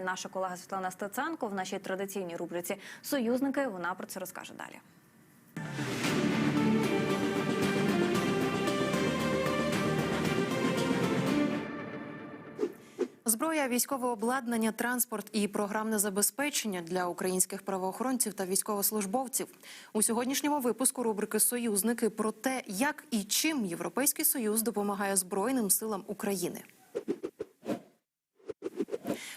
наша колега Світлана Стеценко в нашій традиційній рубриці Союзники. Вона про це розкаже далі. Зброя, військове обладнання, транспорт і програмне забезпечення для українських правоохоронців та військовослужбовців у сьогоднішньому випуску рубрики Союзники про те, як і чим Європейський союз допомагає Збройним силам України.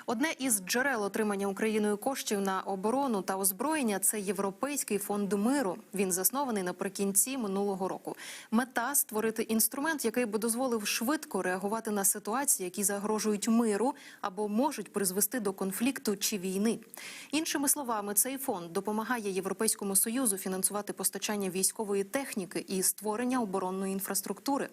Одне із джерел отримання Україною коштів на оборону та озброєння це Європейський фонд миру. Він заснований наприкінці минулого року. Мета створити інструмент, який би дозволив швидко реагувати на ситуації, які загрожують миру або можуть призвести до конфлікту чи війни. Іншими словами, цей фонд допомагає Європейському союзу фінансувати постачання військової техніки і створення оборонної інфраструктури.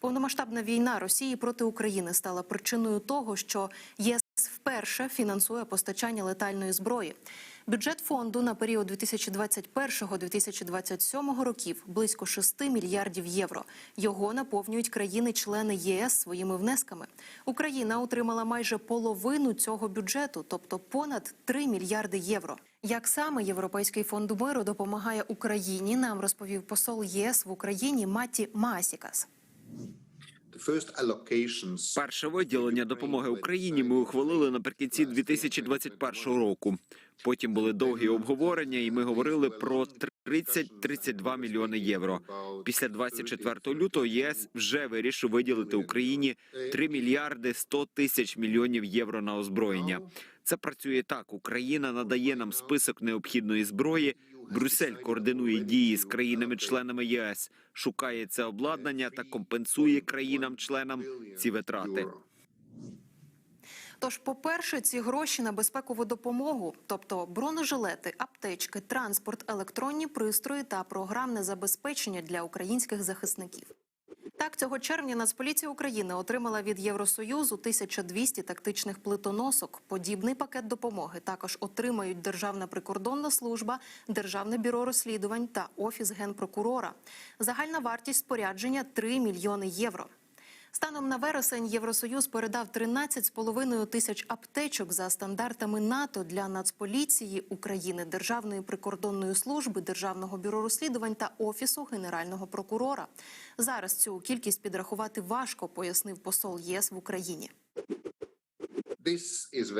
Повномасштабна війна Росії проти України стала причиною того, що ЄС вперше фінансує постачання летальної зброї. Бюджет фонду на період 2021-2027 років близько 6 мільярдів євро. Його наповнюють країни-члени ЄС своїми внесками. Україна отримала майже половину цього бюджету, тобто понад 3 мільярди євро. Як саме Європейський фонд миру допомагає Україні, нам розповів посол ЄС в Україні Маті Масікас. Перше виділення допомоги Україні ми ухвалили наприкінці 2021 року. Потім були довгі обговорення, і ми говорили про 30-32 мільйони євро. Після 24 лютого ЄС вже вирішив виділити Україні 3 мільярди 100 тисяч мільйонів євро на озброєння. Це працює так: Україна надає нам список необхідної зброї. Брюссель координує дії з країнами-членами ЄС, шукає це обладнання та компенсує країнам-членам ці витрати. Тож, по-перше, ці гроші на безпекову допомогу, тобто бронежилети, аптечки, транспорт, електронні пристрої та програмне забезпечення для українських захисників. Так, цього червня Нацполіція України отримала від Євросоюзу 1200 тактичних плитоносок. Подібний пакет допомоги також отримають Державна прикордонна служба, Державне бюро розслідувань та Офіс генпрокурора. Загальна вартість спорядження 3 мільйони євро. Станом на вересень Євросоюз передав 13,5 тисяч аптечок за стандартами НАТО для Нацполіції України, Державної прикордонної служби, Державного бюро розслідувань та Офісу Генерального прокурора. Зараз цю кількість підрахувати важко, пояснив посол ЄС в Україні.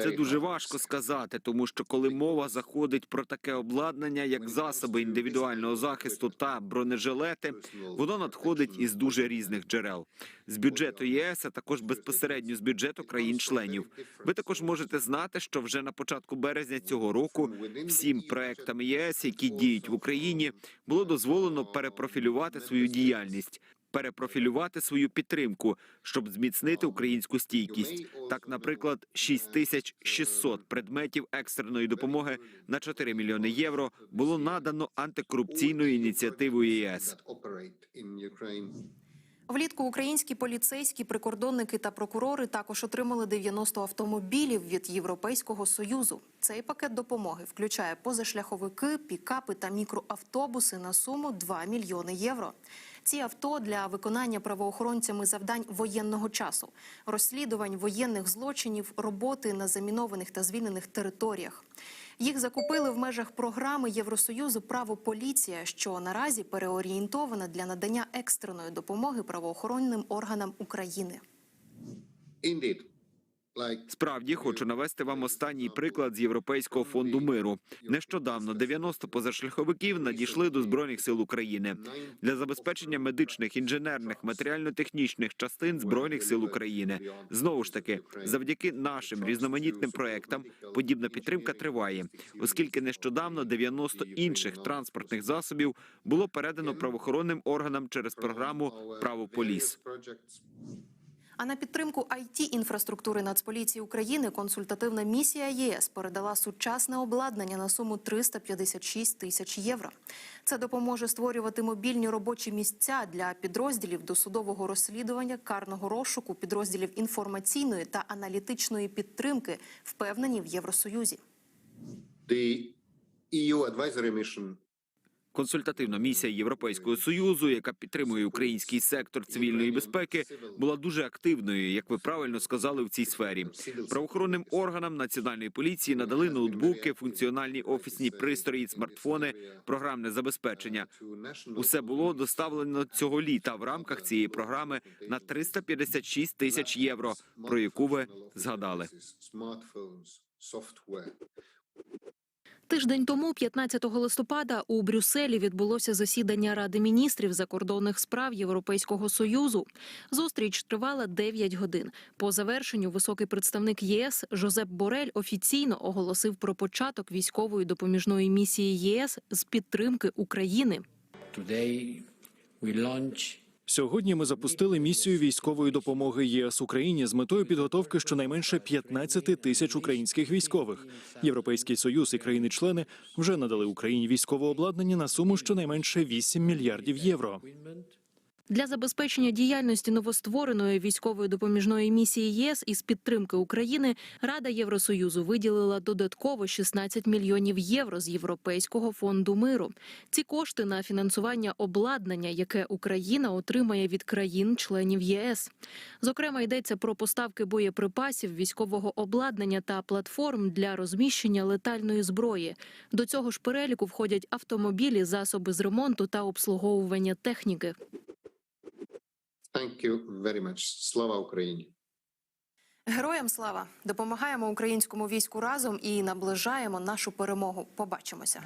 Це дуже важко сказати, тому що коли мова заходить про таке обладнання, як засоби індивідуального захисту та бронежилети, воно надходить із дуже різних джерел. З бюджету ЄС, а також безпосередньо з бюджету країн-членів. Ви також можете знати, що вже на початку березня цього року всім проектам єС, які діють в Україні, було дозволено перепрофілювати свою діяльність. Перепрофілювати свою підтримку, щоб зміцнити українську стійкість. Так, наприклад, 6600 предметів екстреної допомоги на 4 мільйони євро було надано антикорупційною ініціативою ЄС. Влітку українські поліцейські прикордонники та прокурори також отримали 90 автомобілів від Європейського союзу. Цей пакет допомоги включає позашляховики, пікапи та мікроавтобуси на суму 2 мільйони євро. Ці авто для виконання правоохоронцями завдань воєнного часу, розслідувань воєнних злочинів, роботи на замінованих та звільнених територіях. Їх закупили в межах програми Євросоюзу Право поліція, що наразі переорієнтована для надання екстреної допомоги правоохоронним органам України. Справді хочу навести вам останній приклад з Європейського фонду миру. Нещодавно 90 позашляховиків надійшли до збройних сил України для забезпечення медичних, інженерних, матеріально-технічних частин збройних сил України. Знову ж таки, завдяки нашим різноманітним проектам, подібна підтримка триває, оскільки нещодавно 90 інших транспортних засобів було передано правоохоронним органам через програму Право поліс. А на підтримку it інфраструктури Нацполіції України консультативна місія ЄС передала сучасне обладнання на суму 356 тисяч євро. Це допоможе створювати мобільні робочі місця для підрозділів досудового розслідування, карного розшуку, підрозділів інформаційної та аналітичної підтримки, впевнені в Євросоюзі. The EU advisory mission Консультативна місія Європейського союзу, яка підтримує український сектор цивільної безпеки, була дуже активною, як ви правильно сказали, в цій сфері. Правоохоронним органам національної поліції надали ноутбуки, функціональні офісні пристрої, смартфони, програмне забезпечення. Усе було доставлено цього літа в рамках цієї програми на 356 тисяч євро, про яку ви згадали. Тиждень тому, 15 листопада, у Брюсселі відбулося засідання Ради міністрів закордонних справ Європейського союзу. Зустріч тривала 9 годин. По завершенню високий представник ЄС Жозеп Борель офіційно оголосив про початок військової допоміжної місії ЄС з підтримки України. Today we launch Сьогодні ми запустили місію військової допомоги ЄС Україні з метою підготовки щонайменше 15 тисяч українських військових. Європейський союз і країни-члени вже надали Україні військове обладнання на суму щонайменше 8 мільярдів євро. Для забезпечення діяльності новоствореної військової допоміжної місії ЄС із підтримки України Рада Євросоюзу виділила додатково 16 мільйонів євро з Європейського фонду миру. Ці кошти на фінансування обладнання, яке Україна отримає від країн-членів ЄС. Зокрема, йдеться про поставки боєприпасів, військового обладнання та платформ для розміщення летальної зброї. До цього ж переліку входять автомобілі, засоби з ремонту та обслуговування техніки. Thank you very much. Слава Україні! Героям слава допомагаємо українському війську разом і наближаємо нашу перемогу. Побачимося.